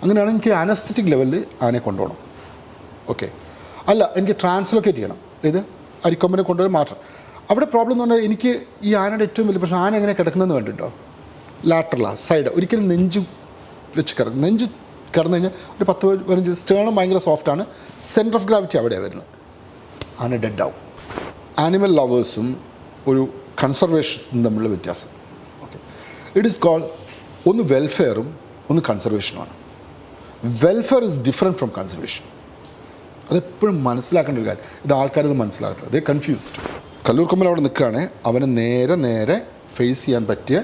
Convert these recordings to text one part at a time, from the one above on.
അങ്ങനെയാണ് എനിക്ക് അനസ്തറ്റിക് ലെവലിൽ ആനയെ കൊണ്ടുപോകണം. ഓക്കെ അല്ല എനിക്ക് ട്രാൻസ്ലൊക്കേറ്റ് ചെയ്യണം. ഇത് അരിക്കൊമ്പനെ കൊണ്ടുപോയി മാറ്റണം അവിടെ പ്രോബ്ലം എന്ന് പറഞ്ഞാൽ എനിക്ക് ഈ ആനയുടെ ഏറ്റവും വലിയ പ്രശ്നം ആന എങ്ങനെ കിടക്കുന്നതെന്ന് കണ്ടിട്ടോ ലാറ്ററല സൈഡ് ഒരിക്കലും നെഞ്ച് വെച്ച് കിടക്കും നെഞ്ച് കിടന്നു കഴിഞ്ഞാൽ ഒരു പത്ത് പതിനഞ്ച് സ്റ്റേണും ഭയങ്കര സോഫ്റ്റാണ് സെന്റർ ഓഫ് ഗ്രാവിറ്റി അവിടെയാണ് വരുന്നത്. ആന ഡെഡ് ആവും. ആനിമൽ ലവേഴ്സും ഒരു കൺസർവേഷൻസും തമ്മിലുള്ള വ്യത്യാസം. ഓക്കെ ഇറ്റ് ഈസ് കോൾ ഒന്ന് വെൽഫെയറും ഒന്ന് കൺസർവേഷനുമാണ് welfare is different from conservation അതെപ്പോഴും മനസ്സിലാക്കേണ്ട ഒരു കാര്യം. ഇത് ആൾക്കാരത് മനസ്സിലാക്കുന്നത് അതേ കൺഫ്യൂസ്ഡ് കല്ലൂർ കൊമ്പൻ അവിടെ നിൽക്കുകയാണ് അവന് നേരെ നേരെ ഫേസ് ചെയ്യാൻ പറ്റിയ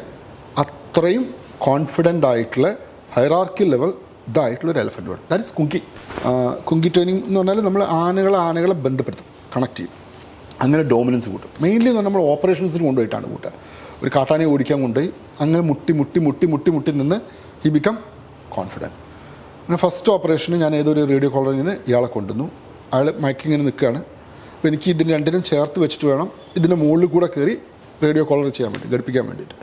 അത്രയും കോൺഫിഡന്റ് ആയിട്ടുള്ള ഹൈറാർക്കി ലെവൽ ഇതായിട്ടുള്ള ഒരു എലഫന്റ് വേണം that is kumki kumki training എന്ന് പറഞ്ഞാൽ നമ്മൾ ആനകളെ ആനകളെ ബന്ധപ്പെടുത്തും കണക്ട് ചെയ്യും. അങ്ങനെ ഡോമിനൻസ് കൂട്ടും. മെയിൻലി എന്ന് പറഞ്ഞാൽ നമ്മൾ ഓപ്പറേഷൻസിന് കൊണ്ടുപോയിട്ടാണ് കൂട്ടുക. ഒരു കാട്ടാനെ ഓടിക്കാൻ കൊണ്ടുപോയി അങ്ങനെ മുട്ടി മുട്ടി മുട്ടി മുട്ടി മുട്ടി നിന്ന് ഹി ബിക്കം കോൺഫിഡന്റ് അങ്ങനെ ഫസ്റ്റ് ഓപ്പറേഷന് ഞാൻ ഏതൊരു റേഡിയോ കോളറിങ്ങിന് ഇയാളെ കൊണ്ടുവന്നു. അയാൾ മയക്കിങ്ങനെ നിൽക്കുകയാണ്. അപ്പോൾ എനിക്ക് ഇതിന് രണ്ടിനും ചേർത്ത് വെച്ചിട്ട് വേണം ഇതിന്റെ മുകളിൽ കൂടെ കയറി റേഡിയോ കോളർ ചെയ്യാൻ വേണ്ടി ഘടിപ്പിക്കാൻ വേണ്ടിയിട്ട്.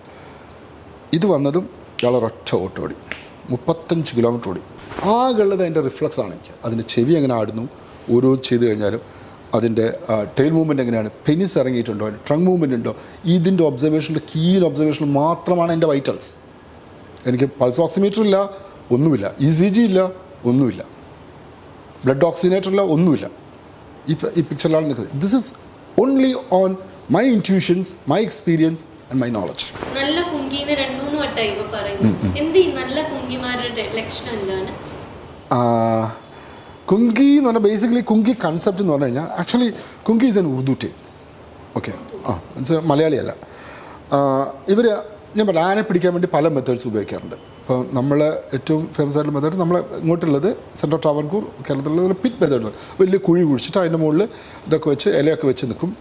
ഇത് വന്നതും ഇയാൾ ഒരൊറ്റ ഓട്ടോടി ഓടി. മുപ്പത്തഞ്ച് കിലോമീറ്റർ ഓടി. ആകെയുള്ളത് അതിന്റെ റിഫ്ലക്സ് ആണ് എനിക്ക്. അതിന്റെ ചെവി എങ്ങനെ ആടുന്നു ഓരോ ചെയ്ത് കഴിഞ്ഞാലും അതിന്റെ ടെയിൽ മൂവ്മെന്റ് എങ്ങനെയാണ് പെനിസ് ഇറങ്ങിയിട്ടുണ്ടോ അതിന്റെ ട്രങ്ക് മൂവ്മെന്റ് ഉണ്ടോ ഇതിന്റെ ഒബ്സർവേഷനിൽ കീൻ ഒബ്സർവേഷൻ മാത്രമാണ് എന്റെ വൈറ്റൽസ് എനിക്ക് പൾസ് ഓക്സിമീറ്റർ ഇല്ല ഒന്നുമില്ല. ഇ സി ജി ഇല്ല ഒന്നുമില്ല. ബ്ലഡ് ഓക്സിജനേറ്റർ ഇല്ല ഒന്നുമില്ല. ഈ ഈ പിക്ചറിലാണ് നിൽക്കുന്നത്. This is only on my intuitions my experience and my knowledge നല്ല കുങ്കിന്ന് രണ്ടൂന്ന് വട്ടമായി ഇപ്പൊ പറയുന്നു എന്ത് നല്ല കുങ്കിമാരുടെ ലക്ഷണം എന്താണ്? കുങ്കി എന്ന് പറഞ്ഞാൽ ബേസിക്കലി കുങ്കി കൺസെപ്റ്റ് എന്ന് പറഞ്ഞു കഴിഞ്ഞാൽ actually kumki is an Urdu term okay ആ മലയാളിയല്ല. ഇവർ ഞാൻ പറയാം ആനെ പിടിക്കാൻ വേണ്ടി പല മെത്തേഡ്സ് ഉപയോഗിക്കാറുണ്ട്. ഇപ്പോൾ നമ്മൾ ഏറ്റവും ഫേമസ് ആയിട്ടുള്ള മെത്തേഡ് നമ്മൾ ഇങ്ങോട്ടുള്ളത് സെൻട്രൽ ട്രാവൻകൂർ കേരളത്തിലുള്ള പിറ്റ് മെത്തേഡ് വലിയ കുഴി കുഴിച്ചിട്ട് അതിന്റെ മുകളിൽ ഇതൊക്കെ വെച്ച് ഇലയൊക്കെ വെച്ച് നിൽക്കും.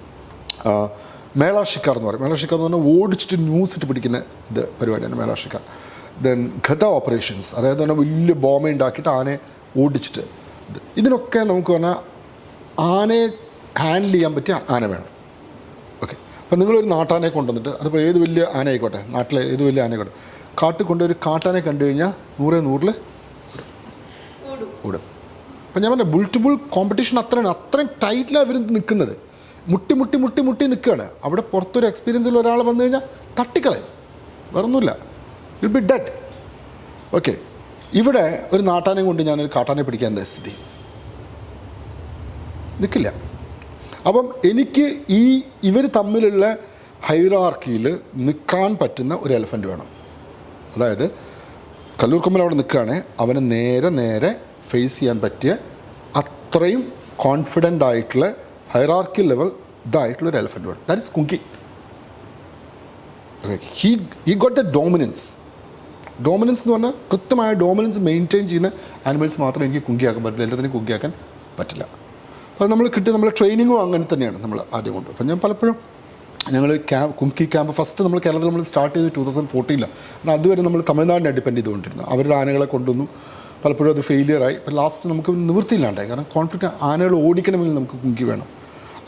മേളാഷിക്കാർ മേള ഷിക്കാർ എന്ന് പറയും. മേള ഷിക്കാർ എന്ന് പറഞ്ഞാൽ ഓടിച്ചിട്ട് ന്യൂസ് ഇട്ട് പിടിക്കുന്ന ഇത് പരിപാടിയാണ് മേള ഷിക്കാർ ദെൻ ഗത ഓപ്പറേഷൻസ് അതായത് പറഞ്ഞാൽ വലിയ ബോംബ ഉണ്ടാക്കിയിട്ട് ആനയെ ഓടിച്ചിട്ട് ഇത്. ഇതിനൊക്കെ നമുക്ക് പറഞ്ഞാൽ ആനയെ ഹാൻഡിൽ ചെയ്യാൻ പറ്റിയ ആന വേണം. ഓക്കെ അപ്പം നിങ്ങളൊരു നാട്ടാനെ കൊണ്ടുവന്നിട്ട് അതിപ്പോൾ ഏത് വലിയ ആന ആയിക്കോട്ടെ നാട്ടിലെ ഏത് വലിയ ആന ആയിക്കോട്ടെ കാട്ടിൽ കൊണ്ടൊരു കാട്ടാനെ കണ്ടു കഴിഞ്ഞാൽ നൂറേ നൂറിൽ ഓടും. അപ്പം ഞാൻ പറഞ്ഞ ബുൾ ടു ബുൾ കോമ്പറ്റീഷൻ അത്രയാണ്. അത്രയും ടൈറ്റിലാണ് അവർ നിൽക്കുന്നത്. മുട്ടി മുട്ടി മുട്ടി മുട്ടി നിൽക്കുകയാണ്. അവിടെ പുറത്തൊരു എക്സ്പീരിയൻസിൽ ഒരാൾ വന്നു കഴിഞ്ഞാൽ തട്ടിക്കളയും. വേറൊന്നുമില്ല. വിൽ ബി ഡെഡ് ഓക്കെ ഇവിടെ ഒരു നാട്ടാനെ കൊണ്ട് ഞാനൊരു കാട്ടാനെ പിടിക്കാൻ എന്താ സ്ഥിതി? നിൽക്കില്ല അപ്പം എനിക്ക് ഈ ഇവർ തമ്മിലുള്ള ഹൈറാർക്കിയിൽ നിൽക്കാൻ പറ്റുന്ന ഒരു എലഫന്റ് വേണം. അതായത് കല്ലൂർ കൊമ്പൻ അവിടെ നിൽക്കുകയാണ് അവന് നേരെ നേരെ ഫേസ് ചെയ്യാൻ പറ്റിയ അത്രയും കോൺഫിഡന്റ് ആയിട്ടുള്ള ഹൈറാർക്കി ലെവൽ ഇതായിട്ടുള്ള ഒരു എലഫന്റ് വേണം. That is kumki he he got the dominance dominance എന്ന് പറഞ്ഞാൽ കൃത്യമായ ഡോമിനൻസ് മെയിന്റെയിൻ ചെയ്യുന്ന ആനിമൽസ് മാത്രമേ എനിക്ക് കുങ്കിയാക്കാൻ പറ്റില്ല എല്ലാത്തിനും കുങ്കിയാക്കാൻ പറ്റില്ല. അപ്പോൾ നമ്മൾ കിട്ടിയ നമ്മളെ ട്രെയിനിങ്ങും അങ്ങനെ തന്നെയാണ് നമ്മൾ ആദ്യം കൊണ്ട് അപ്പം ഞാൻ പലപ്പോഴും ഞങ്ങൾ ക്യാമ്പ് കുംകി ക്യാമ്പ് ഫസ്റ്റ് നമ്മൾ കേരളത്തിൽ നമ്മൾ സ്റ്റാർട്ട് ചെയ്ത് ടൂ തൗസൻഡ് ഫോർട്ടീനിലാണ് കാരണം അതുവരെ നമ്മൾ തമിഴ്നാടിനെ ഡിപ്പെൻഡ് ചെയ്തുകൊണ്ടിരുന്നു അവരുടെ ആനകളെ കൊണ്ടുവന്നു. പലപ്പോഴും അത് ഫെയിലിയറായി ഇപ്പം ലാസ്റ്റ് നമുക്ക് നിവൃത്തിയില്ലാണ്ടായി. കാരണം കോൺഫ്ലിക്റ്റ് ആനകൾ ഓടിക്കണമെങ്കിൽ നമുക്ക് കുങ്കി വേണം.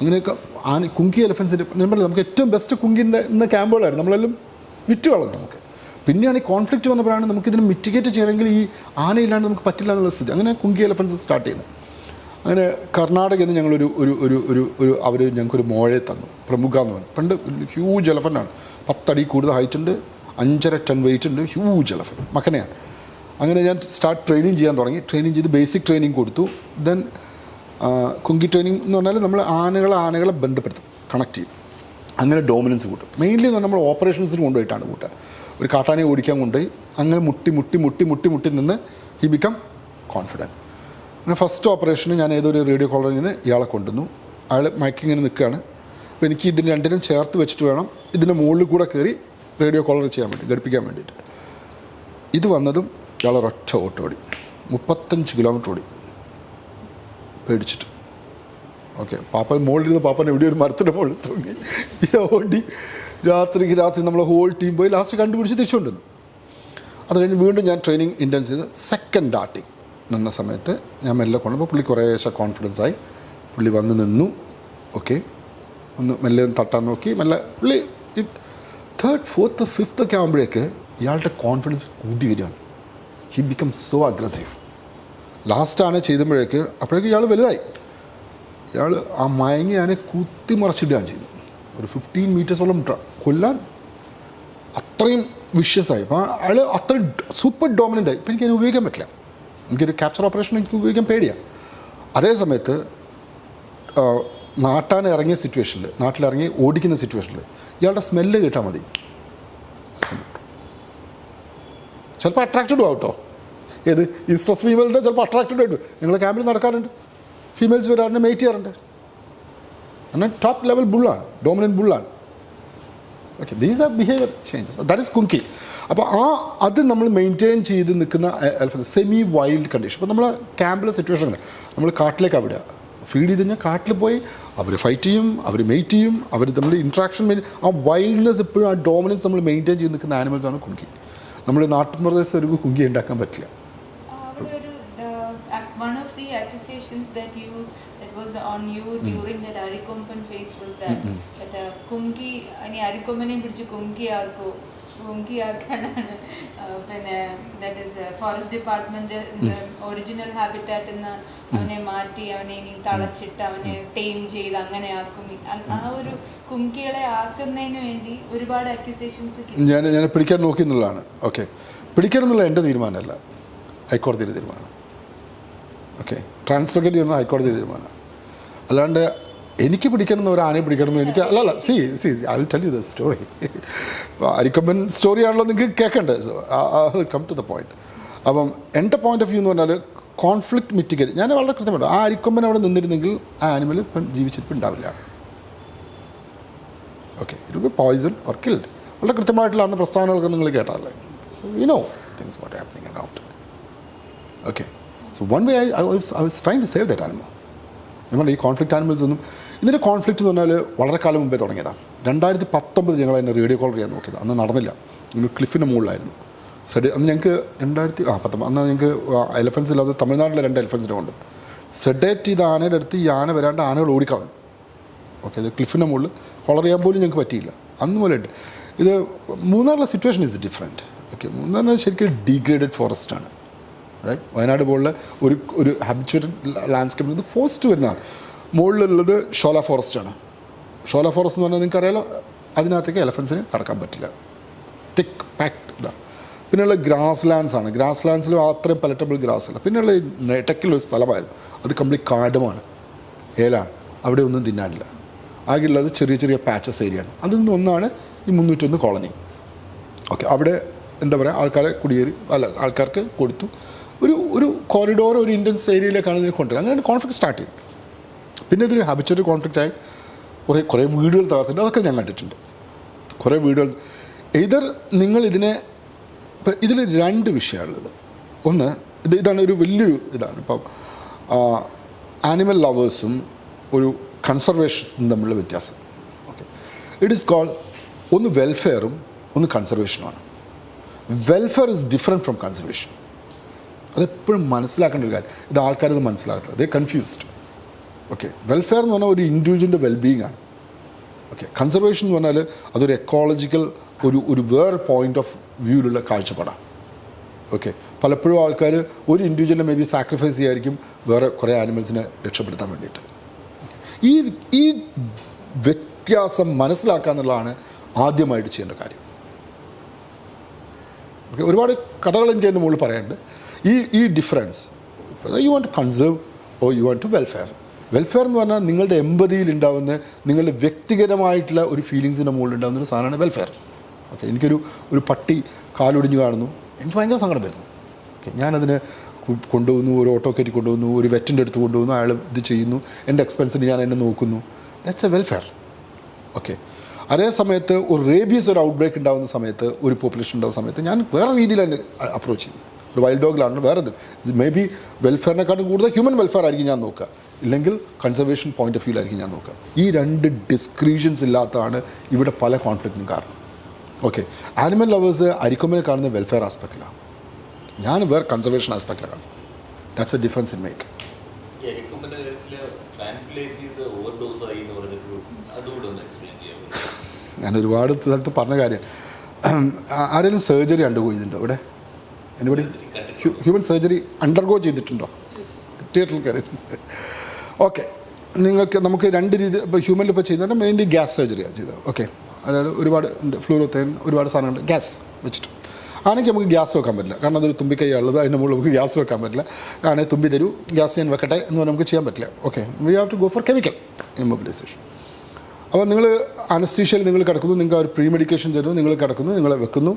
അങ്ങനെയൊക്കെ ആന കുങ്കി എലഫൻസിന്റെ നമ്മൾ നമുക്ക് ഏറ്റവും ബെസ്റ്റ് കുങ്കിന്റെ ഇന്ന ക്യാമ്പുകളായിരുന്നു നമ്മളെല്ലാം വിറ്റ് കളഞ്ഞു നമുക്ക്. പിന്നെയാണ് ഈ കോൺഫ്ലിക്റ്റ് വന്നപ്പോഴാണ് നമുക്കിതിനെ മിറ്റിഗേറ്റ് ചെയ്യണമെങ്കിൽ ഈ ആനയില്ലാണ്ട് നമുക്ക് പറ്റില്ല എന്നുള്ള സ്ഥിതി. അങ്ങനെ കുങ്കി എലഫൻസ് സ്റ്റാർട്ട് ചെയ്യുന്നത്. അങ്ങനെ കർണാടകയിൽ നിന്ന് ഞങ്ങളൊരു ഒരു ഒരു ഒരു ഒരു അവർ ഞങ്ങൾക്കൊരു മോഴയെ തന്നു. പ്രമുഖ എന്ന് പറഞ്ഞു. പണ്ട് ഹ്യൂജ് എലഫന്റാണ് പത്തടി കൂടുതൽ ഹൈറ്റ് ഉണ്ട്. അഞ്ചര ടൺ വെയിറ്റ് ഉണ്ട്. ഹ്യൂജ് എലഫൻ മക്കനെയാണ്. അങ്ങനെ ഞാൻ സ്റ്റാർട്ട് ട്രെയിനിങ് ചെയ്യാൻ തുടങ്ങി. ട്രെയിനിങ് ചെയ്ത് ബേസിക് ട്രെയിനിങ് കൊടുത്തു. ദെൻ കുങ്കി ട്രെയിനിങ് എന്ന് പറഞ്ഞാൽ നമ്മൾ ആനകളെ ആനകളെ ബന്ധപ്പെടുത്തും. കണക്ട് ചെയ്യും. അങ്ങനെ ഡോമിനൻസ് കൂട്ടും. മെയിൻലി നമ്മൾ ഓപ്പറേഷൻസിന് കൊണ്ടുപോയിട്ടാണ് കൂട്ടുക. ഒരു കാട്ടാനെ ഓടിക്കാൻ കൊണ്ടുപോയി. അങ്ങനെ മുട്ടി മുട്ടി മുട്ടി മുട്ടി മുട്ടി നിന്ന് ഹി ബിക്കം കോൺഫിഡന്റ് അങ്ങനെ ഫസ്റ്റ് ഓപ്പറേഷന് ഞാൻ ഏതൊരു റേഡിയോ കോളേജിന് ഇയാളെ കൊണ്ടുവന്നു. അയാൾ മയക്കിങ്ങനെ നിൽക്കുകയാണ്. അപ്പോൾ എനിക്ക് ഇതിന് രണ്ടിനും ചേർത്ത് വെച്ചിട്ട് വേണം ഇതിന്റെ മുകളിൽ കൂടെ കയറി റേഡിയോ കോളർ ചെയ്യാൻ വേണ്ടി ഘടിപ്പിക്കാൻ വേണ്ടിയിട്ട്. ഇത് വന്നതും ഇയാൾ ഒരൊറ്റ ഓട്ടോടി ഓടി. മുപ്പത്തഞ്ച് കിലോമീറ്റർ ഓടി. പേടിച്ചിട്ട്. ഓക്കെ പാപ്പ മുകളിലിരുന്ന് പാപ്പൻ എവിടെ ഒരു മരത്തിന്റെ മുകളിൽ തൂങ്ങി. ഓടി. രാത്രിക്ക് രാത്രി നമ്മൾ ഹോൾ ടീം പോയി ലാസ്റ്റ് കണ്ടുപിടിച്ച് തിരിച്ചുകൊണ്ടിരുന്നു അത് കഴിഞ്ഞ് വീണ്ടും ഞാൻ ട്രെയിനിങ് ഇന്റൻസ് ചെയ്ത് സെക്കൻഡ് ഡാർട്ടിങ് നിന്ന സമയത്ത് ഞാൻ മെല്ലെ കൊണ്ടപ്പോൾ പുള്ളി കുറേശ്ശെ കോൺഫിഡൻസ് ആയി. പുള്ളി വന്ന് നിന്നു. ഓക്കെ ഒന്ന് മെല്ലെ ഒന്ന് തട്ടാൻ നോക്കി. മെല്ലെ പുള്ളി തേർഡ് ഫോർത്ത് ഫിഫ്ത്ത് ഒക്കെ ആകുമ്പോഴേക്ക് ഇയാളുടെ കോൺഫിഡൻസ് കൂടി വരികയാണ്. ഹി ബിക്കം സോ അഗ്രസീവ് ലാസ്റ്റാണ് ചെയ്തപ്പോഴേക്ക് അപ്പോഴേക്ക് ഇയാൾ വലുതായി. ഇയാൾ ആ മയങ്ങി ഞാനെ കുത്തി മറച്ചിടുകയാണ് ചെയ്തത്. ഒരു ഫിഫ്റ്റീൻ മീറ്റേഴ്സോളം കൊല്ലാൻ അത്രയും വിഷ്യസായി അപ്പോൾ അയാൾ അത്രയും സൂപ്പർ ഡോമിനന്റ് ആയി. ഇപ്പം എനിക്കതിനെ ഉപയോഗിക്കാൻ പറ്റില്ല. എനിക്കൊരു ക്യാപ്ചർ ഓപ്പറേഷൻ എനിക്ക് ഉപയോഗിക്കാൻ പേടിയാണ് അതേ സമയത്ത് നാട്ടാൻ ഇറങ്ങിയ സിറ്റുവേഷനിൽ നാട്ടിലിറങ്ങി ഓടിക്കുന്ന സിറ്റുവേഷനിൽ ഇയാളുടെ സ്മെല്ല് കിട്ടാൽ മതി. ചിലപ്പോൾ അട്രാക്റ്റഡും ആവട്ടോ. ഏത്? ഈ സ്ട്രെസ് ഫീമെയിലിന്റെ ചിലപ്പോൾ അട്രാക്റ്റഡ് ആയിട്ട് നിങ്ങൾ ക്യാമ്പിൽ നടക്കാറുണ്ട്. ഫീമെയിൽസ് വരാറുണ്ട് മെയ്റ്റ് ചെയ്യാറുണ്ട്. അങ്ങനെ ടോപ്പ് ലെവൽ ബുള്ളാണ് dominant ബുള്ളാണ് okay these are behaviour changes that is kumki അപ്പോൾ ആ അത് നമ്മൾ മെയിന്റെയിൻ ചെയ്ത് നിൽക്കുന്ന സെമി വൈൽഡ് കണ്ടീഷൻ ഇപ്പോൾ നമ്മൾ ക്യാമ്പിലെ സിറ്റുവേഷൻ നമ്മൾ കാട്ടിലേക്കാണ് വിടുക ഫീഡ് ചെയ്ത് കഴിഞ്ഞാൽ കാട്ടിൽ പോയി അവർ ഫൈറ്റ് ചെയ്യും അവർ മെയ്റ്റ് ചെയ്യും അവർ നമ്മൾ ഇൻട്രാക്ഷൻ ആ വൈൽഡ്നെസ് എപ്പോഴും ആ ഡോമിനൻസ് നമ്മൾ മെയിന്റെയിൻ ചെയ്ത് നിൽക്കുന്ന ആനിമൽസ് ആണ് കുങ്കി നമ്മൾ നാട്ടുപ്രദേശത്ത് ഒരു കുങ്കി ഉണ്ടാക്കാൻ പറ്റില്ല. കുങ്കി ഇനി അരിക്കൊമ്പനെ പിടിച്ച് കുങ്കിയാക്കോ കുങ്കിയാക്കാനാണ് ആ, പിന്നെ that is forest department original habitat എന്ന് അവനെ മാറ്റി അവനെ ഇനി തളച്ചിട്ട് അവനെ ടൈം ചെയ്ത് അങ്ങനെ ആക്കും. ആ ഒരു കുങ്കികളെ ആക്കുന്നതിന് വേണ്ടി ഒരുപാട് അക്യൂസേഷൻസ് ഞാൻ ഞാൻ പിടിക്കാൻ നോക്കി എന്നുള്ളതാണ്. ഓക്കെ പിടിക്കണം എന്നുള്ള എന്റെ തീരുമാനമല്ല. ഹൈക്കോടതിയുടെ തീരുമാനം. ഓക്കെ ട്രാൻസ്ലൊക്കേറ്റ് ചെയ്യുന്ന ഹൈക്കോടതി തീരുമാനം. അല്ലാണ്ട് എനിക്ക് പിടിക്കണം ഒരു ആനയെ പിടിക്കണം എനിക്ക് അല്ല അല്ല see see I will tell you the story Arikomban story ആണല്ലോ നിങ്ങൾക്ക് കേൾക്കേണ്ടത് so come to the point അപ്പം എന്റെ പോയിന്റ് ഓഫ് വ്യൂ എന്ന് പറഞ്ഞാൽ കോൺഫ്ലിക്റ്റ് മിറ്റിഗേറ്റ് ഞാൻ വളരെ കൃത്യമായിട്ട് ആ അരിക്കൊമ്പൻ അവിടെ നിന്നിരുന്നെങ്കിൽ ആ ആനിമൽ ഇപ്പം ജീവിച്ചിരിപ്പ് ഉണ്ടാവില്ല. Okay it be poison or killed വളരെ കൃത്യമായിട്ടുള്ള അന്ന് പ്രസ്താവനകളൊക്കെ നിങ്ങൾ കേട്ടാലേ so you know things what happening around okay so one way I I I was trying to save that animal നമ്മൾ ഈ കോൺഫ്ലിക്റ്റ് ആനിമൽസ് ഒന്നും ഇതിന്റെ കോൺഫ്ലിക്റ്റ് എന്ന് പറഞ്ഞാൽ വളരെ കാലം മുമ്പേ തുടങ്ങിയതാണ്. രണ്ടായിരത്തി പത്തൊമ്പത് ഞങ്ങൾ അതിനെ റേഡിയോ കോൾ ചെയ്യാൻ നോക്കിയത്. അന്ന് നടന്നില്ല. ഇങ്ങനെ ക്ലിഫിന്റെ മുകളിലായിരുന്നു. സെഡി അന്ന് ഞങ്ങൾക്ക് രണ്ടായിരത്തി ആ പത്തൊമ്പത് അന്ന് ഞങ്ങൾക്ക് എലഫൻസ് ഇല്ലാതെ തമിഴ്നാട്ടിലെ രണ്ട് എലഫൻസിനെ കൊണ്ട് സെഡേറ്റ് ചെയ്ത ആനയുടെ അടുത്ത് ഈ ആന വരാണ്ട് ആനകൾ ഓടിക്കളഞ്ഞു. ഓക്കെ ഇത് ക്ലിഫിന്റെ മുകളിൽ കോളർ ചെയ്യാൻ പോലും ഞങ്ങൾക്ക് പറ്റിയില്ല. അന്ന് പോലെ ഇത് മൂന്നാറിലെ സിറ്റുവേഷൻ ഇസ് ഡിഫറെന്റ് ഓക്കെ മൂന്നാറിന് ശരിക്കും ഡീഗ്രേഡഡ് ഫോറസ്റ്റ് ആണ്. റൈറ്റ് വയനാട് പോലുള്ള ഒരു ഒരു ഹാബിച്വൽ ലാൻഡ്സ്കേപ്പിൽ നിന്ന് ഫോസ്റ്റ് വരുന്നതാണ്. മുകളിലുള്ളത് ഷോല ഫോറസ്റ്റ് ആണ്. ഷോല ഫോറസ്റ്റ് എന്ന് പറഞ്ഞാൽ നിങ്ങൾക്ക് അറിയാലോ അതിനകത്തേക്ക് എലഫൻസിന് കടക്കാൻ പറ്റില്ല. തിക്ക് പാക്ട് ഇതാണ്. പിന്നെയുള്ള ഗ്രാസ് ലാൻഡ്സ് ആണ്. ഗ്രാസ് ലാൻഡ്സിലും അത്രയും പലറ്റബിൾ ഗ്രാസ് അല്ല. പിന്നെയുള്ള നെട്ടക്കിലൊരു സ്ഥലമായിരുന്നു അത് കംപ്ലീറ്റ് കാടുമാണ്. ഏലാണ്. അവിടെ ഒന്നും തിന്നാനില്ല. ആകെയുള്ളത് ചെറിയ ചെറിയ പാച്ചസ് ഏരിയയാണ് അതിൽ നിന്ന് ഒന്നാണ് ഈ മുന്നൂറ്റൊന്ന് കോളനി ഓക്കെ അവിടെ എന്താ പറയുക ആൾക്കാരെ കുടിയേറി അല്ല ആൾക്കാർക്ക് കൊടുത്തു. ഒരു ഒരു കോറിഡോർ ഒരു ഇന്ത്യൻ ഏരിയയിലേക്കാണ് ഇതിനെ കൊണ്ടുവരുന്നത്. അങ്ങനെ കോൺഫ്ലിക്ട് സ്റ്റാർട്ട് ചെയ്തു പിന്നെ ഇതൊരു ഹാബിച്വൽ കോൺഫ്ലിക്റ്റ് ആയി കുറേ കുറേ വീടുകൾ തകർത്തിട്ടുണ്ട്. അതൊക്കെ ഞാൻ കണ്ടിട്ടുണ്ട്. കുറേ വീടുകൾ. ഇതർ നിങ്ങൾ ഇതിനെ ഇപ്പം ഇതിൽ രണ്ട് വിഷയമാണുള്ളത്. ഒന്ന് ഇത് ഇതാണ് ഒരു വലിയൊരു ഇതാണ്. ഇപ്പം ആനിമൽ ലവേഴ്സും ഒരു കൺസർവേഷൻസും തമ്മിലുള്ള വ്യത്യാസം. ഓക്കെ ഇറ്റ് ഈസ് കോൾ ഒന്ന് വെൽഫെയറും ഒന്ന് കൺസർവേഷനുമാണ് welfare is different from conservation അതെപ്പോഴും മനസ്സിലാക്കേണ്ട ഒരു കാര്യം. ഇത് ആൾക്കാരത് മനസ്സിലാകത്തില്ല. അതേ കൺഫ്യൂസ്ഡ് ഓക്കെ വെൽഫെയർ എന്ന് പറഞ്ഞാൽ ഒരു ഇൻഡിവിജ്വലിന്റെ വെൽബീങ് ആണ്. ഓക്കെ കൺസർവേഷൻ എന്ന് പറഞ്ഞാൽ അതൊരു എക്കോളജിക്കൽ ഒരു ഒരു വേറെ പോയിന്റ് ഓഫ് വ്യൂവിലുള്ള കാഴ്ചപ്പാടാണ്. ഓക്കെ പലപ്പോഴും ആൾക്കാർ ഒരു ഇൻഡിവിജ്വലിനെ മേ ബി സാക്രിഫൈസ് ചെയ്യായിരിക്കും. വേറെ കുറേ ആനിമൽസിനെ രക്ഷപ്പെടുത്താൻ വേണ്ടിയിട്ട്. ഈ ഈ വ്യത്യാസം മനസ്സിലാക്കുക എന്നുള്ളതാണ് ആദ്യമായിട്ട് ചെയ്യേണ്ട കാര്യം. ഓക്കെ ഒരുപാട് കഥകൾ എനിക്ക് എന്റെ മുകളിൽ പറയാനുണ്ട്. ഈ ഈ difference you want to conserve or you want to welfare welfare എന്ന് പറഞ്ഞാൽ നിങ്ങളുടെ എമ്പതിയിൽ ഉണ്ടാകുന്ന നിങ്ങളുടെ വ്യക്തിഗതമായിട്ടുള്ള ഒരു ഫീലിങ്സിന്റെ മുകളിൽ ഉണ്ടാകുന്ന ഒരു സാധനമാണ് വെൽഫെയർ ഓക്കെ എനിക്കൊരു ഒരു പട്ടി കാലൊടിഞ്ഞ് കാണുന്നു. എനിക്ക് ഭയങ്കര സങ്കടം വരുന്നു. ഓക്കെ ഞാനതിന് കൊണ്ടുപോകുന്നു ഒരു ഓട്ടോ കയറ്റി കൊണ്ടുപോകുന്നു ഒരു വെറ്റിന്റെ അടുത്ത് കൊണ്ടുപോകുന്നു അയാൾ ഇത് ചെയ്യുന്നു. എന്റെ എക്സ്പെൻസിന് ഞാൻ എന്നെ നോക്കുന്നു. ദാറ്റ്സ് എ വെൽഫെയർ ഓക്കെ അതേ സമയത്ത് ഒരു റേബിയസ് ഒരു ഔട്ട് ബ്രേക്ക് ഉണ്ടാകുന്ന സമയത്ത് ഒരു പോപ്പുലേഷൻ ഉണ്ടാകുന്ന സമയത്ത് ഞാൻ വേറെ രീതിയിലാണ് അപ്രോച്ച് ചെയ്യുന്നത് ഒരു വൈൽഡ് ഡോഗിലാണ് വേറെ മേ ബി വെൽഫെയറിനെക്കാട്ടും കൂടുതൽ ഹ്യൂമൻ വെൽഫെയർ ആയിരിക്കും ഞാൻ നോക്കുക. ഇല്ലെങ്കിൽ കൺസർവേഷൻ പോയിന്റ് ഓഫ് വ്യൂലായിരിക്കും ഞാൻ നോക്കുക. ഈ രണ്ട് ഡിസ്ക്രീഷൻസ് ഇല്ലാത്തതാണ് ഇവിടെ പല കോൺഫ്ലിക്റ്റിനും കാരണം. ഓക്കെ ആനിമൽ ലവേഴ്സ് അരിക്കൊമ്പനെ കാണുന്ന വെൽഫെയർ ആസ്പെക്റ്റിലാണ് ഞാൻ വേറെ conservation ആസ്പെക്റ്റിലാണ് that's a difference in make ഞാൻ ഒരുപാട് സ്ഥലത്ത് പറഞ്ഞ കാര്യം. ആരെങ്കിലും സർജറി ഇതിന്റെ ഇവിടെ എനിബഡി? ഹ്യൂമൻ സർജറി അണ്ടർഗോ ചെയ്തിട്ടുണ്ടോ? തിയേറ്ററിൽ കയറിയിട്ടുണ്ട് ഓക്കെ നിങ്ങൾക്ക് നമുക്ക് രണ്ട് രീതി ഇപ്പോൾ ഹ്യൂമനിൽ ഇപ്പോൾ ചെയ്യുന്നത് മെയിൻലി ഗ്യാസ് സർജറിയാണ് ചെയ്തത്. ഓക്കെ അതായത് ഒരുപാട് ഉണ്ട് ഫ്ലൂറോത്തേൻ ഒരുപാട് സാധനങ്ങളുണ്ട്. ഗ്യാസ് വെച്ചിട്ട്. ആണെങ്കിൽ നമുക്ക് ഗ്യാസ് വെക്കാൻ പറ്റില്ല. കാരണം അതൊരു തുമ്പിക്കൈയുള്ളത് അതിന്റെ മുകളിൽ നമുക്ക് ഗ്യാസ് വെക്കാൻ പറ്റില്ല. ആണെങ്കിൽ തുമ്പി തരൂ ഗ്യാസ് ഞാൻ വെക്കട്ടെ എന്ന് പറഞ്ഞാൽ നമുക്ക് ചെയ്യാൻ പറ്റില്ല. Okay we have to go for chemical immobilisation അപ്പോൾ നിങ്ങൾ അനസ്തീഷ്യയിൽ നിങ്ങൾ കിടക്കുന്നു നിങ്ങൾക്ക് ഒരു പ്രീ മെഡിക്കേഷൻ തരുന്നു നിങ്ങൾ കിടക്കുന്നു നിങ്ങളെ വെക്കുന്നു.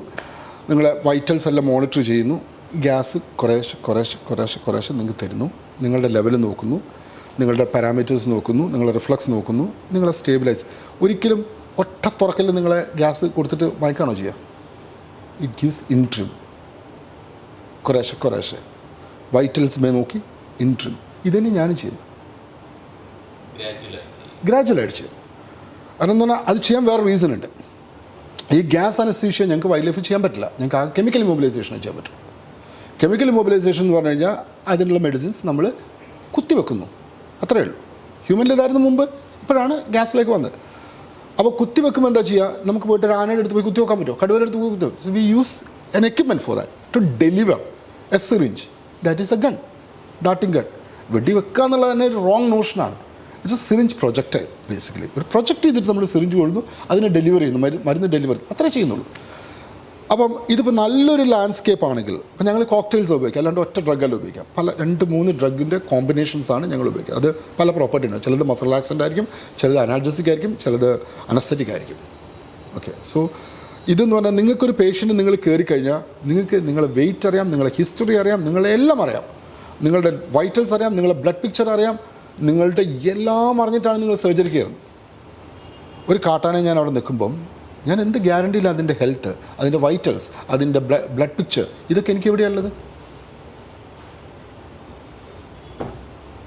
നിങ്ങളെ വൈറ്റൽസ് എല്ലാം മോണിറ്റർ ചെയ്യുന്നു. ഗ്യാസ് കുറേശ്ശെ കുറേശ്ശെ കുറേശ്ശെ കുറേശ്ശെ നിങ്ങൾക്ക് തരുന്നു. നിങ്ങളുടെ ലെവൽ നോക്കുന്നു. നിങ്ങളുടെ പാരാമീറ്റേഴ്സ് നോക്കുന്നു. നിങ്ങളുടെ റിഫ്ലക്സ് നോക്കുന്നു. നിങ്ങളെ സ്റ്റേബിലൈസ് ഒരിക്കലും ഒറ്റ തുറക്കൽ നിങ്ങളെ ഗ്യാസ് കൊടുത്തിട്ട് വായിക്കാണോ ചെയ്യുക ഇറ്റ് ഗീവ്സ് ഇൻട്രിം കുറേശ്ശെ കുറേശ്ശെ വൈറ്റൽസ് മേ നോക്കി ഇൻട്രിം ഇതന്നെ ഞാനും ചെയ്യുന്നു. ഗ്രാജുവലായി ചെയ്യും ഗ്രാജുവലായിട്ട് ചെയ്യും കാരണം എന്ന് പറഞ്ഞാൽ അത് ചെയ്യാൻ വേറെ റീസൺ ഉണ്ട്. ഈ ഗ്യാസ് അനസ്തീഷ്യ ഞങ്ങൾക്ക് വൈൽഡ് ലൈഫ് ചെയ്യാൻ പറ്റില്ല. ഞങ്ങൾക്ക് ആ കെമിക്കൽ ഇമോബിലൈസേഷൻ ചെയ്യാൻ പറ്റും. കെമിക്കൽ ഇമോബിലൈസേഷൻ എന്ന് പറഞ്ഞു കഴിഞ്ഞാൽ അതിനുള്ള മെഡിസിൻസ് നമ്മൾ കുത്തിവെക്കുന്നു. അത്രയേ ഉള്ളൂ. ഹ്യൂമൻ ഇതായിരുന്നു മുമ്പ്. ഇപ്പോഴാണ് ഗ്യാസിലേക്ക് വന്നത്. അപ്പോൾ കുത്തിവെക്കുമ്പോൾ എന്താ ചെയ്യുക നമുക്ക് പോയിട്ട് ഒരു ആനയുടെ അടുത്ത് പോയി കുത്തിവെക്കാൻ പറ്റുമോ? കടുവയുടെ അടുത്ത് പോയി കുത്തി we use an equipment for that to deliver a syringe that is a gun ഡാട്ടിങ് gun വെടിവെക്കുക എന്നുള്ളത് തന്നെ ഒരു wrong നോഷനാണ് it's a syringe project basically ഒരു പ്രൊജക്റ്റ് ചെയ്തിട്ട് നമ്മൾ സിറിഞ്ച് കൊള്ളുന്നു അതിനെ ഡെലിവർ ചെയ്യുന്നു. മരു- മരുന്ന് ഡെലിവറി അത്രേ ചെയ്യുന്നുള്ളൂ. അപ്പം ഇതിപ്പോൾ നല്ലൊരു ലാൻഡ്സ്കേപ്പ് ആണെങ്കിൽ ഇപ്പം ഞങ്ങൾ കോക്ടെയിൽസ് ഉപയോഗിക്കാം. അല്ലാണ്ട് ഒറ്റ ഡ്രഗല്ല ഉപയോഗിക്കാം. പല രണ്ട് മൂന്ന് ഡ്രഗിന്റെ കോമ്പിനേഷൻസ് ആണ് ഞങ്ങൾ ഉപയോഗിക്കുക. അത് പല പ്രോപ്പർട്ടി ഉണ്ട്. ചിലത് മസൽ ആക്സിഡന്റ് ആയിരിക്കും ചിലത് അനാർജസിക് ആയിരിക്കും ചിലത് അനസ്തറ്റിക് ആയിരിക്കും. ഓക്കെ സോ ഇതെന്ന് പറഞ്ഞാൽ നിങ്ങൾക്കൊരു പേഷ്യന്റ് നിങ്ങൾ കയറി കഴിഞ്ഞാൽ നിങ്ങൾക്ക് നിങ്ങളെ വെയിറ്റ് അറിയാം നിങ്ങളെ ഹിസ്റ്ററി അറിയാം നിങ്ങളെ എല്ലാം അറിയാം. നിങ്ങളുടെ വൈറ്റൽസ് അറിയാം നിങ്ങളുടെ ബ്ലഡ് പിക്ചർ അറിയാം നിങ്ങളുടെ എല്ലാം അറിഞ്ഞിട്ടാണ് നിങ്ങൾ സർജറി കയറുന്നത്. ഒരു കാട്ടാനെ ഞാൻ അവിടെ നിൽക്കുമ്പം ഞാൻ എന്ത് ഗ്യാരണ്ടി ഇല്ല അതിന്റെ ഹെൽത്ത് അതിന്റെ വൈറ്റൽസ് അതിന്റെ ബ്ലഡ് പിക്ചർ ഇതൊക്കെ എനിക്ക് എവിടെയുള്ളത്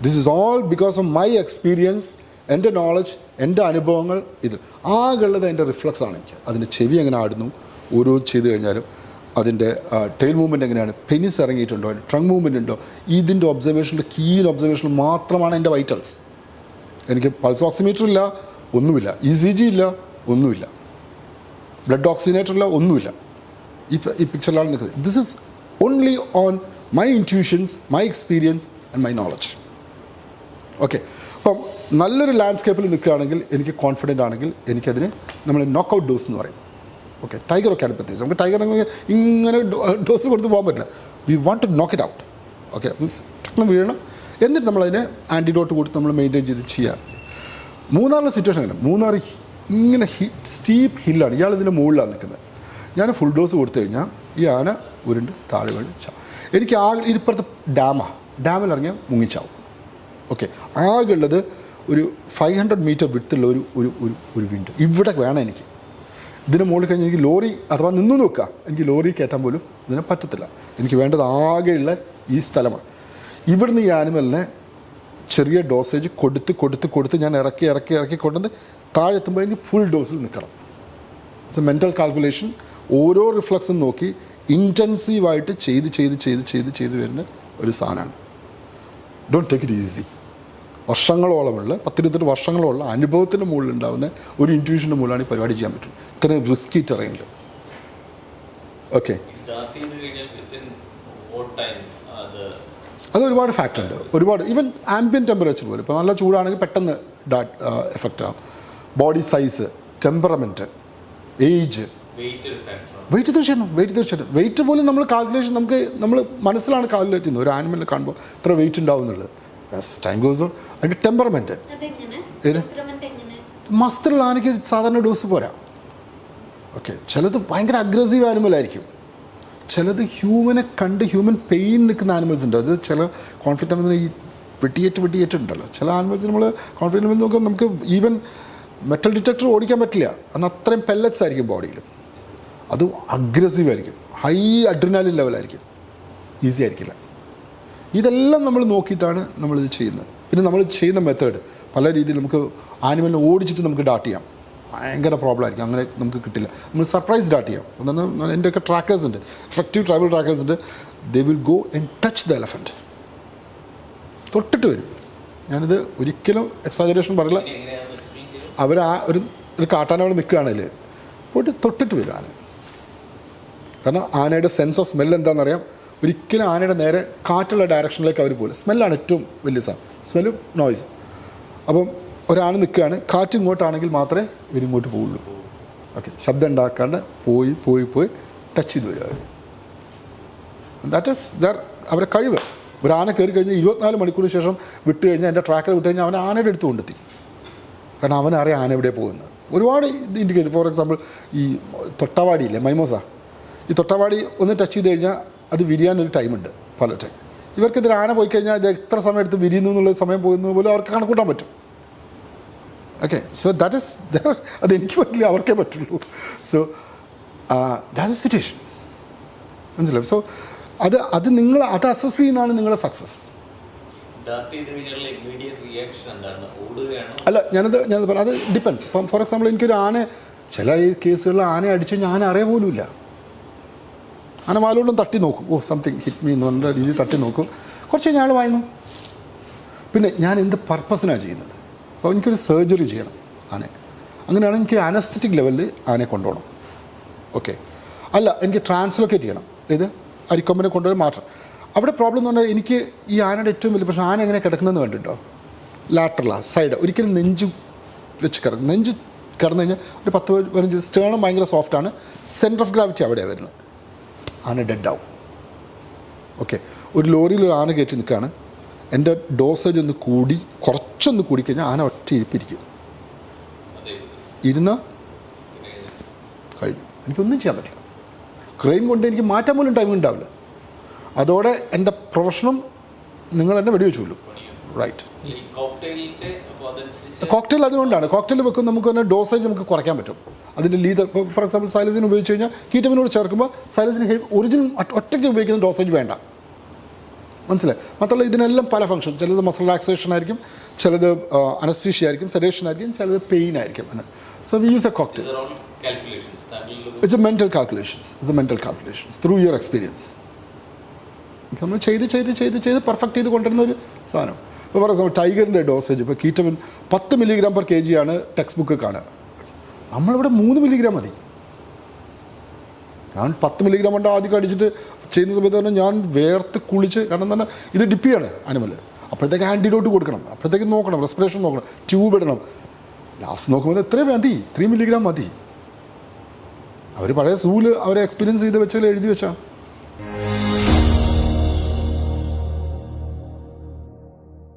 this is all because of my experience എന്റെ നോളജ് എന്റെ അനുഭവങ്ങൾ ഇത്. ആകെയുള്ളത് എന്റെ റിഫ്ലക്സ് ആണ് എനിക്ക്. അതിന്റെ ചെവി എങ്ങനെ ആടുന്നു? ഓരോ ചെയ്ത് കഴിഞ്ഞാലും അതിന്റെ ടെയിൽ മൂവ്മെന്റ് എങ്ങനെയാണ്? പെനിസ് ഇറങ്ങിയിട്ടുണ്ടോ? ട്രങ്ക് മൂവ്മെന്റ് ഉണ്ടോ? ഇതിന്റെ ഒബ്സർവേഷനിൽ കീൻ ഒബ്സർവേഷനിൽ മാത്രമാണ് എന്റെ വൈറ്റൽസ് എനിക്ക് പൾസ് ഓക്സിമീറ്റർ ഇല്ല ഒന്നുമില്ല. ഇ സി ജി ഇല്ല ഒന്നുമില്ല. ബ്ലഡ് ഓക്സിജനേറ്റർ ഇല്ല ഒന്നുമില്ല. ഈ ഈ പിക്ചറിലാണ് നിൽക്കുന്നത്. This is only on my intuitions my experience and my knowledge okay അപ്പം നല്ലൊരു ലാൻഡ്സ്കേപ്പിൽ നിൽക്കുകയാണെങ്കിൽ എനിക്ക് കോൺഫിഡന്റ് ആണെങ്കിൽ എനിക്കതിന് നമ്മൾ നോക്കൗട്ട് ഡോസ് എന്ന് പറയും. ഓക്കെ ടൈഗർ ഒക്കെ ആണ് പ്രത്യേകിച്ച് നമുക്ക് ടൈഗർ ഇങ്ങനെ ഡോസ് കൊടുത്ത് പോകാൻ പറ്റില്ല. We want to knock it out okay means ടക്കം വീഴണം. എന്നിട്ട് നമ്മളതിനെ ആന്റിഡോട്ട് കൊടുത്ത് നമ്മൾ മെയിന്റെയിൻ ചെയ്ത് ചെയ്യാം. മൂന്നാറിലെ സിറ്റുവേഷൻ അങ്ങനെ മൂന്നാർ ഇങ്ങനെ ഹി സ്റ്റീപ്പ് ഹില്ലാണ് ഇയാൾ ഇതിന്റെ മുകളിലാണ് നിൽക്കുന്നത്. ഞാൻ ഫുൾ ഡോസ് കൊടുത്തു കഴിഞ്ഞാൽ ഈ ആന ഉരുണ്ട് താഴെ വീണ് ചാവും എനിക്ക് ആ ഇപ്പുറത്തെ ഡാമാണ് ഡാമിൽ ഇറങ്ങിയാൽ മുങ്ങിച്ചാവും. ഓക്കെ ആകെ ഉള്ളത് ഒരു ഫൈവ് ഹൺഡ്രഡ് മീറ്റർ വിട്ടുള്ള ഒരു ഒരു ഒരു വിൻഡ് ഇവിടെ വേണം എനിക്ക്. ഇതിന് മുകളിൽ കഴിഞ്ഞ് എനിക്ക് ലോറി അഥവാ നിന്നു നോക്കുക. എനിക്ക് ലോറി കയറ്റാൻ പോലും ഇതിനെ പറ്റത്തില്ല. എനിക്ക് വേണ്ടത് ആകെയുള്ള ഈ സ്ഥലമാണ്. ഇവിടുന്ന് ഈ ആനിമലിനെ ചെറിയ ഡോസേജ് കൊടുത്ത് കൊടുത്ത് കൊടുത്ത് ഞാൻ ഇറക്കി ഇറക്കി ഇറക്കി കൊണ്ടുവന്ന് താഴെ എത്തുമ്പോൾ എനിക്ക് ഫുൾ ഡോസിൽ നിൽക്കണം. ഇറ്റ്സ് എ മെന്റൽ കാൽക്കുലേഷൻ ഓരോ റിഫ്ലക്സും നോക്കി ഇന്റൻസീവായിട്ട് ചെയ്ത് ചെയ്ത് ചെയ്ത് ചെയ്ത് ചെയ്ത് വരുന്ന ഒരു സാധനമാണ്. ഡോണ്ട് ടേക്ക് ഇറ്റ് ഈസി വർഷങ്ങളോളമുള്ള പത്തിരുപത്തെട്ട് വർഷങ്ങളോളം അനുഭവത്തിന്റെ മുകളിൽ ഉണ്ടാകുന്ന ഒരു ഇന്റ്യൂഷന്റെ മുകളിലാണ് ഈ പരിപാടി ചെയ്യാൻ പറ്റും ഇത്രയും റിസ്കി ടെറൈനിൽ ഓക്കെ അത് ഒരുപാട് ഫാക്ടർ ഉണ്ട്. ഒരുപാട് ഈവൻ ആംബിയൻ ടെമ്പറേച്ചർ പോലും. ഇപ്പോൾ നല്ല ചൂടാണെങ്കിൽ പെട്ടെന്ന് എഫക്റ്റ് ആവും. Body size temperament age weight തീർച്ചയായിട്ടും വെയിറ്റ് തീർച്ചയായിട്ടും. വെയിറ്റ് പോലും നമ്മൾ കാൽക്കുലേഷൻ നമുക്ക് നമ്മൾ മനസ്സിലാണ് കാൽക്കുലേറ്റ് ചെയ്യുന്നത്. ഒരു ആനിമലിനെ കാണുമ്പോൾ ഇത്ര വെയിറ്റ് ഉണ്ടാവും ടൈം ഗോസ് അതിന്റെ ടെമ്പർമെന്റ് ഏത്? മസ്തിലുള്ള ആനയ്ക്ക് സാധാരണ ഡോസ് പോരാ. ഓക്കെ ചിലത് ഭയങ്കര അഗ്രസീവ് ആനിമൽ ആയിരിക്കും. ചിലത് ഹ്യൂമനെ കണ്ട് ഹ്യൂമൻ പെയിൻ നിൽക്കുന്ന ആനിമൽസ് ഉണ്ട്. അത് ചില കോൺഫ്ലിക്റ്റ് ആകുന്ന ഈ വെട്ടിയേറ്റ് വെട്ടിയേറ്റ് ഉണ്ടല്ലോ. ചില ആനിമൽസ് നമ്മൾ കോൺഫ്ലിക്റ്റ് നോക്കുമ്പോൾ നമുക്ക് ഈവൻ മെറ്റൽ ഡിറ്റക്ടർ ഓടിക്കാൻ പറ്റില്ല. കാരണം അത്രയും പെല്ലറ്റ്സ് ആയിരിക്കും ബോഡിയിൽ അത് അഗ്രസീവ് ആയിരിക്കും. ഹൈ അഡ്രിനാലിൻ ലെവലായിരിക്കും ഈസി ആയിരിക്കില്ല. ഇതെല്ലാം നമ്മൾ നോക്കിയിട്ടാണ് നമ്മളിത് ചെയ്യുന്നത്. പിന്നെ നമ്മൾ ചെയ്യുന്ന മെത്തേഡ് പല രീതിയിൽ നമുക്ക് ആനിമലിനെ ഓടിച്ചിട്ട് നമുക്ക് ഡാട്ട് ചെയ്യാം. ഭയങ്കര പ്രോബ്ലം ആയിരിക്കും. അങ്ങനെ നമുക്ക് കിട്ടില്ല. നമ്മൾ സർപ്രൈസ് ഡാട്ട് ചെയ്യാം. എന്താണ് എന്റെയൊക്കെ ട്രാക്കേഴ്സ് ഉണ്ട്. എഫക്റ്റീവ് ട്രൈബൽ ട്രാക്കേഴ്സ് ഉണ്ട്. They will go and touch the elephant തൊട്ടിട്ട് വരും. ഞാനിത് ഒരിക്കലും എക്സാജറേഷൻ പറയില്ല. അവർ ആ ഒരു ഒരു കാട്ടാന അവിടെ നിൽക്കുകയാണെങ്കിൽ പോയിട്ട് തൊട്ടിട്ട് വരും ആന. കാരണം ആനയുടെ സെൻസ് ഓഫ് സ്മെൽ എന്താണെന്നറിയാം. ഒരിക്കലും ആനയുടെ നേരെ കാറ്റുള്ള ഡയറക്ഷനിലേക്ക് അവർ പോകില്ല സ്മെല്ലാണ് ഏറ്റവും വലിയ സാധനം സ്മെല്ലും നോയ്സും അപ്പം ഒരാൾ നിൽക്കുകയാണ്. കാറ്റ് ഇങ്ങോട്ടാണെങ്കിൽ മാത്രമേ ഇവരിങ്ങോട്ട് പോവുള്ളൂ. ഓക്കെ ശബ്ദം ഉണ്ടാക്കാണ്ട് പോയി പോയി പോയി ടച്ച് ചെയ്ത് വരിക ദാറ്റ് ഈസ് ദർ അവരെ കഴിവ്. ഒരു ആന കയറി കഴിഞ്ഞാൽ ഇരുപത്തിനാല് മണിക്കൂറിന് ശേഷം വിട്ട് കഴിഞ്ഞാൽ എന്റെ ട്രാക്കിൽ വിട്ട് കഴിഞ്ഞാൽ അവൻ ആനയുടെ അടുത്ത് കൊണ്ടെത്തി. കാരണം അവനറിയാം ആന എവിടെ പോകുന്നത്. ഒരുപാട് ഇൻഡിക്കേറ്റ് ഫോർ എക്സാമ്പിൾ ഈ തൊട്ടവാടിയില്ലേ മൈമോസ. ഈ തൊട്ടവാടി ഒന്ന് ടച്ച് ചെയ്ത് കഴിഞ്ഞാൽ അത് വിരിയാനൊരു ടൈമുണ്ട് പല ടൈം ഇവർക്കെതിരെ ആന പോയി കഴിഞ്ഞാൽ ഇത് എത്ര സമയം എടുത്ത് വിരിയുന്നു എന്നുള്ള സമയം പോകുന്നത് പോലും അവർക്ക് കണക്കൂട്ടാൻ പറ്റും. ഓക്കെ സോ ദാറ്റ് ഇസ് അത് എനിക്ക് പറ്റില്ല അവർക്കേ പറ്റുള്ളൂ. സോ ദാറ്റ് ഇസ് സിറ്റുവേഷൻ മനസ്സിലാവും സോ അത് അത് നിങ്ങൾ അത് അസസ് ചെയ്യുന്നതാണ് നിങ്ങളുടെ സക്സസ് അല്ല ഞാനത് ഞാനത് പറഞ്ഞു അത് ഡിപ്പെൻസ് ഇപ്പം ഫോർ എക്സാമ്പിൾ എനിക്കൊരു ആന ചില ഈ കേസുകളിൽ ആന അടിച്ച് ഞാൻ അറിയാൻ പോലുമില്ല. ആന വാലുകൊണ്ടും തട്ടി നോക്കും. ഓ സംതിങ് ഹിറ്റ് മീ എന്ന് പറഞ്ഞ രീതിയിൽ തട്ടി നോക്കും. കുറച്ച് ആൾ വാങ്ങും പിന്നെ ഞാൻ എന്ത് പർപ്പസിനാണ് ചെയ്യുന്നത്? അപ്പോൾ എനിക്കൊരു സർജറി ചെയ്യണം ആനെ. അങ്ങനെയാണ് എനിക്ക് അനസ്തറ്റിക് ലെവലിൽ ആനയെ കൊണ്ടുപോകണം. ഓക്കെ അല്ല എനിക്ക് ട്രാൻസ്ലൊക്കേറ്റ് ചെയ്യണം. ഇത് അരിക്കൊമ്പനെ കൊണ്ടുപോയി മാത്രം. അവിടെ പ്രോബ്ലം എന്ന് പറഞ്ഞാൽ എനിക്ക് ഈ ആനയുടെ ഏറ്റവും വലിയ പ്രശ്നം ആന എങ്ങനെ കിടക്കുന്നതെന്ന് കണ്ടിട്ടോ ലാറ്ററല സൈഡ് ഒരിക്കലും നെഞ്ച് വെച്ച് കിടക്കും നെഞ്ച് കിടന്നു കഴിഞ്ഞാൽ ഒരു പത്ത് പതിനഞ്ച് സ്റ്റേണും ഭയങ്കര സോഫ്റ്റാണ് സെന്റർ ഓഫ് ഗ്രാവിറ്റി അവിടെയാണ് വരുന്നത്. ആന ഡെഡ് ആവും. ഓക്കെ ഒരു ലോറിയിൽ ഒരു ആന കയറ്റി നിൽക്കുകയാണ് എന്റെ ഡോസേജ് ഒന്ന് കൂടി കുറച്ചൊന്ന് കൂടിക്കഴിഞ്ഞാൽ ആന ഒറ്റ ഇരിപ്പിരിക്കും. ഇരുന്ന? കഴിഞ്ഞു. എനിക്കൊന്നും ചെയ്യാൻ പറ്റില്ല. ക്രെയിം കൊണ്ട് എനിക്ക് മാറ്റാൻ പോലും ടൈം ഉണ്ടാവില്ല. അതോടെ എന്റെ പ്രൊഫഷനും നിങ്ങൾ എന്നെ വെടിവെച്ചുള്ളൂ റൈറ്റ് കോക്ടെയിൽ അതുകൊണ്ടാണ്. കോക്ടെയിൽ വെക്കും നമുക്ക് തന്നെ ഡോസേജ് നമുക്ക് കുറയ്ക്കാൻ പറ്റും. അതിന്റെ ലീതർ ഇപ്പോൾ ഫോർ എക്സാമ്പിൾ സൈലസിൻ ഉപയോഗിച്ച് കഴിഞ്ഞാൽ കീറ്റമിനോട് ചേർക്കുമ്പോൾ സൈലസിന് ഒറിജിനൽ ഒറ്റയ്ക്ക് ഉപയോഗിക്കുന്ന ഡോസേജ് വേണ്ട. മനസ്സിലായി? മാത്രമല്ല ഇതിനെല്ലാം പല ഫംഗ്ഷൻ ചിലത് മസിൽ റിലാക്സേഷൻ ആയിരിക്കും ചിലത് അനസ്തീഷ്യ ആയിരിക്കും സെഡേഷൻ ആയിരിക്കും ചിലത് പെയിൻ ആയിരിക്കും. So we use a cocktail it's a mental calculations it's a mental calculations through your experience നമ്മൾ ചെയ്ത് ചെയ്ത് ചെയ്ത് ചെയ്ത് പെർഫെക്റ്റ് ചെയ്ത് കൊണ്ടുവരുന്ന ഒരു സാധനം. ഇപ്പോൾ പറയുന്ന ടൈഗറിന്റെ ഡോസേജ് ഇപ്പോൾ കീറ്റമിൻ പത്ത് മില്ലിഗ്രാം പെർ കെ ജി ആണ് ടെക്സ്റ്റ് ബുക്ക് കാണുക. നമ്മളിവിടെ മൂന്ന് മില്ലിഗ്രാം മതി. ഞാൻ പത്ത് മില്ലിഗ്രാം കൊണ്ട് ആദ്യം അടിച്ചിട്ട് ചെയ്യുന്ന സമയത്ത് തന്നെ ഞാൻ വേർത്ത് കുളിച്ച് കാരണം തന്നെ ഇത് ഡിപ്പിയാണ് അനിമൽ അപ്പോഴത്തേക്ക് ആന്റിഡോട്ട് കൊടുക്കണം. അപ്പോഴത്തേക്ക് നോക്കണം റെസ്പിറേഷൻ നോക്കണം ട്യൂബ് ഇടണം. ലാസ്റ്റ് നോക്കുമ്പോൾ എത്രയും മതി. ത്രീ മില്ലിഗ്രാം മതി. അവർ പഴയ സൂൽ അവരെ എക്സ്പീരിയൻസ് ചെയ്ത് വെച്ചാൽ എഴുതി വെച്ചാൽ